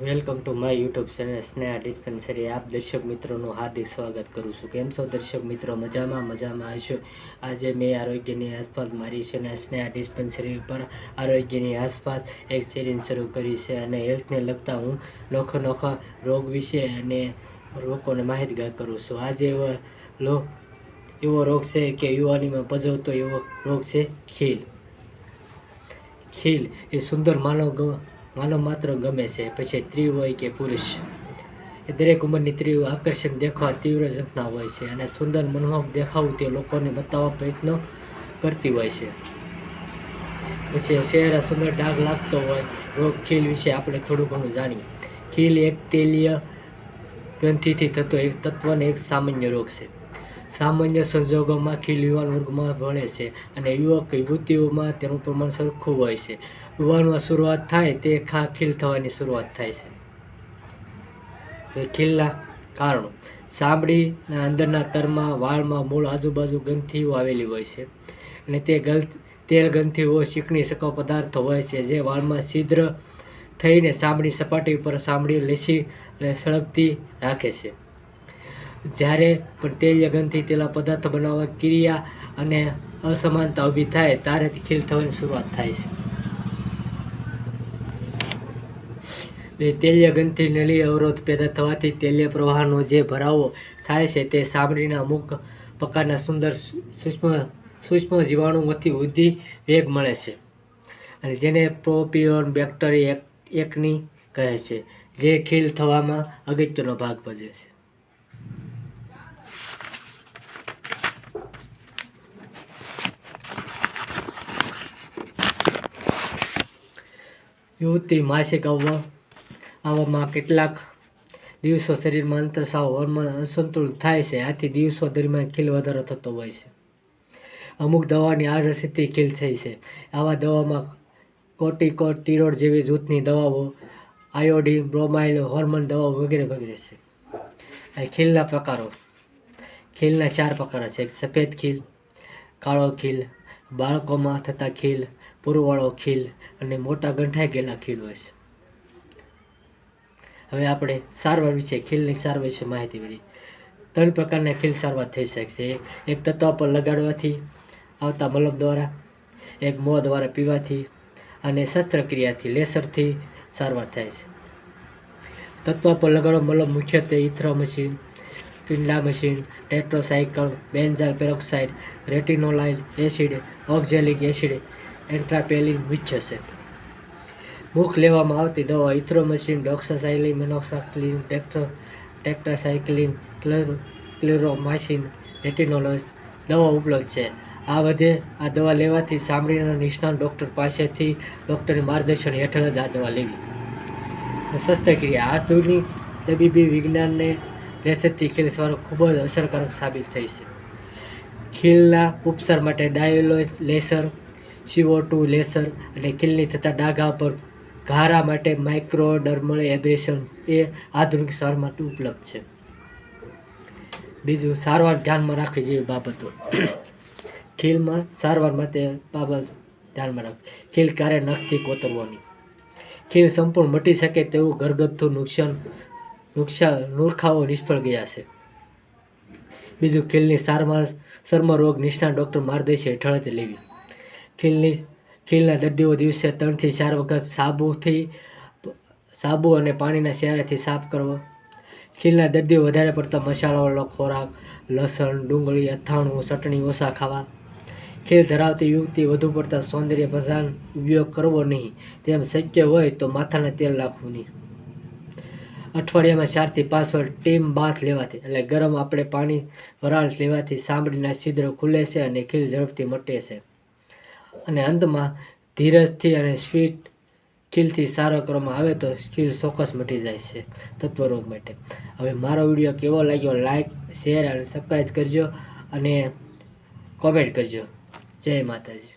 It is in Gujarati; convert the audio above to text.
Welcome to my YouTube channel Sneha dispensary. આપ દર્શક મિત્રોનું હાર્દિક સ્વાગત કરું છું. કેમ છો દર્શક મિત્રો? મજામાં મજામાં હશો? આજે મેં આરોગ્યની આસપાસ મારી છે અને સ્નેહા ડિસ્પેન્સરી ઉપર આરોગ્યની આસપાસ એક સિરીઝ શરૂ કરી છે અને હેલ્થને લગતા હું નોખો નોખા રોગ વિશે અને લોકોને માહિતગાર કરું છું. આજે એવો લો, એવો રોગ છે કે યુવાનીમાં પજવતો એવો રોગ છે ખીલ. ખીલ એ સુંદર માનવ માનવ માત્ર ગમે છે, પછી સ્ત્રી હોય કે પુરુષ. એ દરેક ઉંમરની સ્ત્રીઓ આકર્ષક દેખાવા તીવ્ર ઝંખના હોય છે અને સુંદર મનોહક દેખાવું તે લોકોને બતાવવા પ્રયત્નો કરતી હોય છે. પછી ચહેરા સુંદર ડાઘ લાગતો હોય, રોગ ખીલ વિશે આપણે થોડું ઘણું જાણીએ. ખીલ એક તેલીય ગ્રંથિથી થતો એક તત્વનો એક સામાન્ય રોગ છે. સામાન્ય સંજોગોમાં ખીલ યુવાન વર્ગમાં ભણે છે અને યુવક યુવતીઓમાં તેનું પ્રમાણ સરખું હોય છે. યુવાનમાં શરૂઆત થાય તે ખા ખીલ થવાની શરૂઆત થાય છે. ખીલના કારણો. ચામડીના અંદરના તરમાં, વાળમાં મૂળ આજુબાજુ ગ્રંથિઓ આવેલી હોય છે અને તે ગલ તેલ ગ્રંથિઓ, ચીકણી સકો પદાર્થો હોય છે જે વાળમાં છિદ્ર થઈને ચામડી સપાટી ઉપર ચામડી લેસી સળગતી રાખે છે. જ્યારે પણ તેલીય ગ્રંથિ તેલા પદાર્થો બનાવવા ક્રિયા અને અસમાનતા ઊભી થાય, ત્યારે ખીલ થવાની શરૂઆત થાય છે. તેલીય ગ્રંથિ નળી અવરોધ પેદા થવાથી તેલીય પ્રવાહનો જે ભરાવો થાય છે, તે સાંભળીના અમુક પ્રકારના સુંદર સૂક્ષ્મ સૂક્ષ્મ જીવાણુઓથી વૃદ્ધિ વેગ મળે છે અને જેને પ્રોપિયોન બેક્ટેરિયા એક, એકની કહે છે, જે ખીલ થવામાં અગત્યનો ભાગ ભજવે છે. યુવતી માસિક આવવા, આવવામાં કેટલાક દિવસો શરીરમાં અંતરસાવ હોર્મોન અસંતુલિત થાય છે. આથી દિવસો દરમિયાન ખીલ વધારો થતો હોય છે. અમુક દવાની આડઅસરથી ખીલ થઈ છે. આવા દવામાં કોર્ટિકોડ ટીરોડ જેવી જૂથની દવાઓ, આયોડિન, બ્રોમાઇલ, હોર્મોન દવાઓ વગેરે વગેરે છે. આ ખીલના પ્રકારો. ખીલના ચાર પ્રકાર છે. એક સફેદ ખીલ, કાળો ખીલ બાળકોમાં થતા ખીલ, પૂરવાળો ખીલ અને મોટા ગંઠાઈ ગયેલા ખીલ હોય છે. હવે આપણે સારવાર વિશે, ખીલની સારવાર વિશે માહિતી મળી ત્રણ પ્રકારના ખીલ સારવાર થઈ શકશે. એક તત્વ પર લગાડવાથી આવતા મલમ દ્વારા, એક મોં દ્વારા પીવાથી અને શસ્ત્રક્રિયાથી, લેસરથી સારવાર થાય છે. તત્વ પર લગાડો મલમ મુખ્યત્વે ઇથ્રો પિંડા મશીન, ટેટ્રોસાયકલ, બેન્ઝાઇલ પેરોક્સાઇડ, રેટિનોલાઇલ એસિડ, ઓક્ઝેલિક એસિડ, એન્ટ્રાપેલિન છે. મુખ લેવામાં આવતી દવા ઇથ્રોમસિન ડોક્સાસાઇલિન મિનોક્સાક્લિન ટેક્ટો ટેક્ટાસાઇક્લિન ક્લેરોમાઇસિન, રેટિનોલોસ દવા ઉપલબ્ધ છે. આ વધે આ દવા લેવાથી સાંભળીના નિષ્ણાત ડૉક્ટર પાસેથી ડૉક્ટરની માર્ગદર્શન હેઠળ જ આ દવા લેવી. શસ્ત્રક્રિયા આધુનિક તબીબી વિજ્ઞાનને લેસરથી ખીલ સારવાર ખૂબ જ અસરકારક સાબિત થઈ છે. ખીલના ઉપચાર માટે diode laser CO two laser અને ખીલની થતા ડાઘા પર ઘારા માટે માઇક્રોડર્મલ એબ્રેશન એ આધુનિક સારવાર ઉપલબ્ધ છે. બીજું, સારવાર ધ્યાનમાં રાખવી જેવી બાબતો. ખીલમાં સારવાર માટે બાબત ધ્યાનમાં રાખવી. ખીલ ક્યારે નખથી કોતરવાની ખીલ સંપૂર્ણ મટી શકે તેવું ઘરગથ્થુ નુકસાન નુકસાન મૂર્ખાઓ નિષ્ફળ ગયા છે. બીજું ખીલની સારવાર ચર્મ રોગ નિષ્ણાત ડૉક્ટર માર્ગદર્શન હેઠળ જ લેવી. ખીલની ખીલના દર્દીઓ દિવસે ત્રણથી ચાર વખત સાબુથી સાબુ અને પાણીના શિયાળાથી સાફ કરવો. ખીલના દર્દીઓ વધારે પડતા મસાલાવાળો ખોરાક, લસણ, ડુંગળી, અથાણું, ચટણી, ઓછા ખાવા. ખીલ ધરાવતી યુવતી વધુ પડતા સૌંદર્ય પ્રસાન ઉપયોગ કરવો નહીં. તેમ શક્ય હોય તો માથાના તેલ નાખવું નહીં. અઠવાડિયામાં ચારથી પાંચ વાર ટીમ બાથ લેવાથી એટલે ગરમ આપણે પાણી વરાળ લેવાથી સાંભળીના છિદ્ર ખુલે છે અને ખીલ ઝડપથી મટે છે. અને અંતમાં ધીરજથી અને સ્વીટ ખીલથી સારો કરવામાં આવે તો ખીલ ચોક્કસ મટી જાય છે તત્વરોગ માટે. હવે મારો વીડિયો કેવો લાગ્યો લાઇક શેર અને સબસ્ક્રાઈબ કરજો અને કોમેન્ટ કરજો. જય માતાજી.